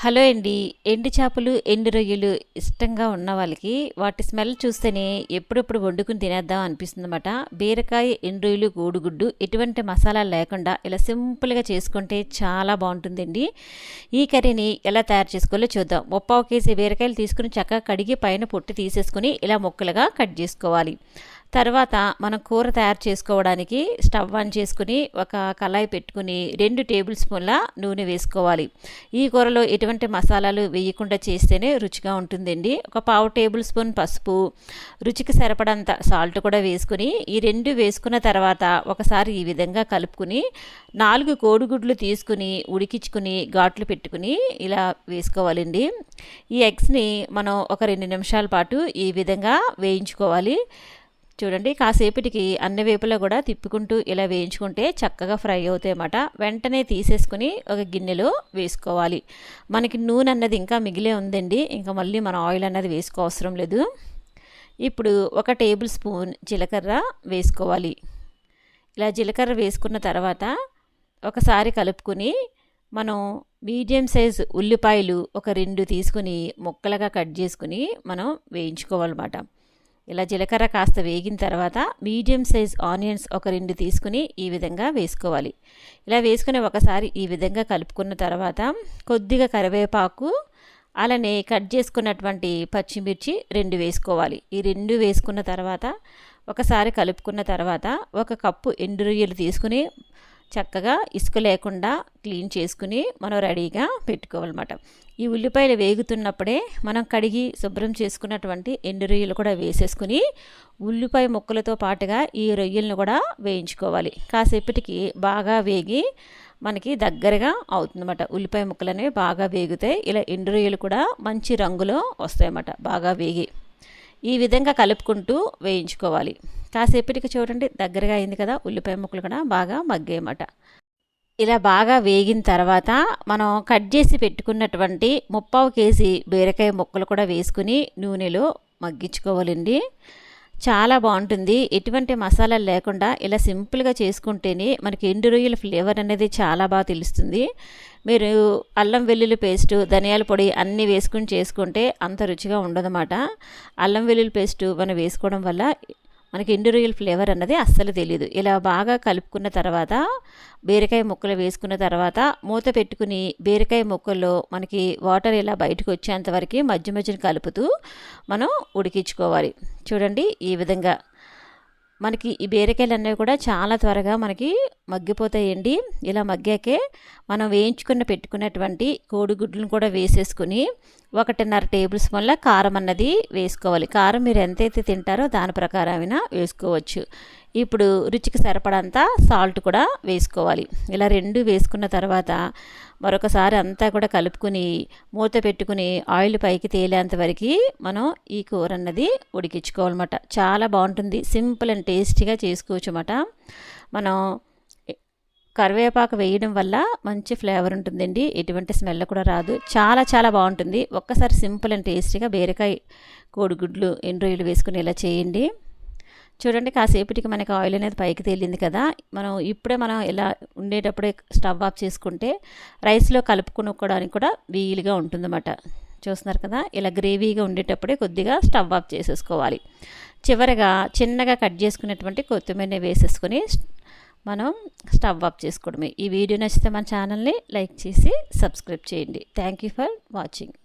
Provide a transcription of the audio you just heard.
Hello అండి. ఎండు చేపలు ఎండు రొయ్యలు ఇష్టంగా ఉన్న వాళ్ళకి వాటి స్మెల్ చూస్తేనే ఎప్పుడెప్పుడు వండుకుని తినేద్దాం అనిపిస్తుంది అనమాట బీరకాయ ఎండు రొయ్యలు గూడుగుడ్డు ఎటువంటి మసాలా లేకుండా ఇలా సింపుల్గా చేసుకుంటే చాలా బాగుంటుందండి. ఈ కర్రీని ఎలా తయారు చేసుకోవాలో చూద్దాం. ముప్పావు కేజీ బీరకాయలు తీసుకుని చక్కగా కడిగి పైన పొట్టు తీసేసుకుని ఇలా ముక్కలుగా కట్ చేసుకోవాలి. తర్వాత మనం కూర తయారు చేసుకోవడానికి స్టవ్ ఆన్ చేసుకుని ఒక కళాయి పెట్టుకుని రెండు టేబుల్ స్పూన్ల నూనె వేసుకోవాలి. ఈ కూరలో ఎటువంటి మసాలాలు వేయకుండా చేస్తేనే రుచిగా ఉంటుందండి. ఒక పావు టేబుల్ స్పూన్ పసుపు రుచికి సరిపడంత సాల్ట్ కూడా వేసుకుని ఈ రెండు వేసుకున్న తర్వాత ఒకసారి ఈ విధంగా కలుపుకుని నాలుగు కోడిగుడ్లు తీసుకుని ఉడికించుకుని ఘాట్లు పెట్టుకుని ఇలా వేసుకోవాలండి. ఈ ఎగ్స్ని మనం ఒక రెండు నిమిషాల పాటు ఈ విధంగా వేయించుకోవాలి. చూడండి కాసేపటికి అన్ని వేపులో కూడా తిప్పుకుంటూ ఇలా వేయించుకుంటే చక్కగా ఫ్రై అవుతాయి అన్నమాట వెంటనే తీసేసుకుని ఒక గిన్నెలో వేసుకోవాలి. మనకి నూనె అన్నది ఇంకా మిగిలే ఉందండి. ఇంకా మళ్ళీ మనం ఆయిల్ అన్నది వేసుకోవసరం లేదు. ఇప్పుడు ఒక టేబుల్ స్పూన్ జీలకర్ర వేసుకోవాలి. ఇలా జీలకర్ర వేసుకున్న తర్వాత ఒకసారి కలుపుకొని మనం మీడియం సైజ్ ఉల్లిపాయలు ఒక రెండు తీసుకుని ముక్కలుగా కట్ చేసుకుని మనం వేయించుకోవాలన్నమాట. ఇలా జీలకర్ర కాస్త వేగిన తర్వాత మీడియం సైజ్ ఆనియన్స్ ఒక రెండు తీసుకుని ఈ విధంగా వేసుకోవాలి. ఇలా వేసుకుని ఒకసారి ఈ విధంగా కలుపుకున్న తర్వాత కొద్దిగా కరివేపాకు అలానే కట్ చేసుకున్నటువంటి పచ్చిమిర్చి రెండు వేసుకోవాలి. ఈ రెండు వేసుకున్న తర్వాత ఒకసారి కలుపుకున్న తర్వాత ఒక కప్పు ఎండు రొయ్యలు తీసుకుని చక్కగా ఇసుక లేకుండా క్లీన్ చేసుకుని మనం రెడీగా పెట్టుకోవాలన్నమాట. ఈ ఉల్లిపాయలు వేగుతున్నప్పుడే మనం కడిగి శుభ్రం చేసుకున్నటువంటి ఎండు రొయ్యలు కూడా వేసేసుకుని ఉల్లిపాయ ముక్కలతో పాటుగా ఈ రొయ్యలను కూడా వేయించుకోవాలి. కాసేపటికి బాగా వేగి మనకి దగ్గరగా అవుతుందన్నమాట. ఉల్లిపాయ ముక్కలు అనేవి బాగా వేగుతాయి ఇలా ఎండు రొయ్యలు కూడా మంచి రంగులో వస్తాయన్నమాట. బాగా వేగి ఈ విధంగా కలుపుకుంటూ వేయించుకోవాలి. కాసేపటికి చూడండి దగ్గరగా అయింది కదా ఉల్లిపాయ ముక్కలు కూడా బాగా మగ్గేయమాట ఇలా బాగా వేగిన తర్వాత మనం కట్ చేసి పెట్టుకున్నటువంటి ముప్పావు కేజీ బీరకాయ ముక్కలు కూడా వేసుకుని నూనెలో మగ్గించుకోవాలండి. చాలా బాగుంటుంది. ఎటువంటి మసాలాలు లేకుండా ఇలా సింపుల్గా చేసుకుంటేనే మనకి ఎండు రొయ్యల ఫ్లేవర్ అనేది చాలా బాగా తెలుస్తుంది. మీరు అల్లం వెల్లుల్లి పేస్టు ధనియాల పొడి అన్నీ వేసుకుని చేసుకుంటే అంత రుచిగా ఉండదన్నమాట. అల్లం వెల్లుల్లి పేస్టు మనం వేసుకోవడం వల్ల మనకి ఎండు ఫ్లేవర్ అన్నది అస్సలు తెలియదు ఇలా బాగా కలుపుకున్న తర్వాత బీరకాయ ముక్కలు వేసుకున్న తర్వాత మూత పెట్టుకుని బీరకాయ ముక్కల్లో మనకి వాటర్ ఇలా బయటకు వచ్చేంతవరకు మధ్య మధ్యన కలుపుతూ మనం ఉడికించుకోవాలి. చూడండి ఈ విధంగా. మనకి ఈ బీరకాయలు అనేవి కూడా చాలా త్వరగా మనకి మగ్గిపోతాయండి ఇలా మగ్గాకే మనం వేయించుకున్న పెట్టుకున్నటువంటి కోడిగుడ్లను కూడా వేసేసుకుని ఒకటిన్నర టేబుల్ స్పూన్ల కారం అన్నది వేసుకోవాలి. కారం మీరు ఎంతైతే తింటారో దాని ప్రకారమైనా వేసుకోవచ్చు. ఇప్పుడు రుచికి సరిపడంత సాల్ట్ కూడా వేసుకోవాలి. ఇలా రెండు వేసుకున్న తర్వాత మరొకసారి అంతా కూడా కలుపుకుని మూత పెట్టుకుని ఆయిల్ పైకి తేలేంత వరకు మనం ఈ కూర అన్నది ఉడికించుకోవాలన్నమాట. చాలా బాగుంటుంది. సింపుల్ అండ్ టేస్టీగా చేసుకోవచ్చు అన్నమాట మనం కరివేపాకు వేయడం వల్ల మంచి ఫ్లేవర్ ఉంటుందండి. ఎటువంటి స్మెల్ కూడా రాదు. చాలా చాలా బాగుంటుంది. ఒక్కసారి సింపుల్ అండ్ టేస్టీగా బీరకాయ కోడిగుడ్లు ఎండ్రోయిలు వేసుకుని ఇలా చేయండి. చూడండి కాసేపటికి మనకి ఆయిల్ అనేది పైకి తేలింది కదా. మనం ఇప్పుడే మనం ఇలా ఉండేటప్పుడే స్టవ్ ఆఫ్ చేసుకుంటే రైస్లో కలుపుకునుకోవడానికి కూడా వీలుగా ఉంటుందన్నమాట. చూస్తున్నారు కదా? ఇలా గ్రేవీగా ఉండేటప్పుడే కొద్దిగా స్టవ్ ఆఫ్ చేసేసుకోవాలి. చివరగా చిన్నగా కట్ చేసుకునేటువంటి కొత్తిమీర వేసేసుకొని మనం స్టవ్ ఆఫ్ చేసుకోవడమే. ఈ వీడియో నచ్చితే మన ఛానల్ని లైక్ చేసి సబ్స్క్రైబ్ చేయండి. Thank you for watching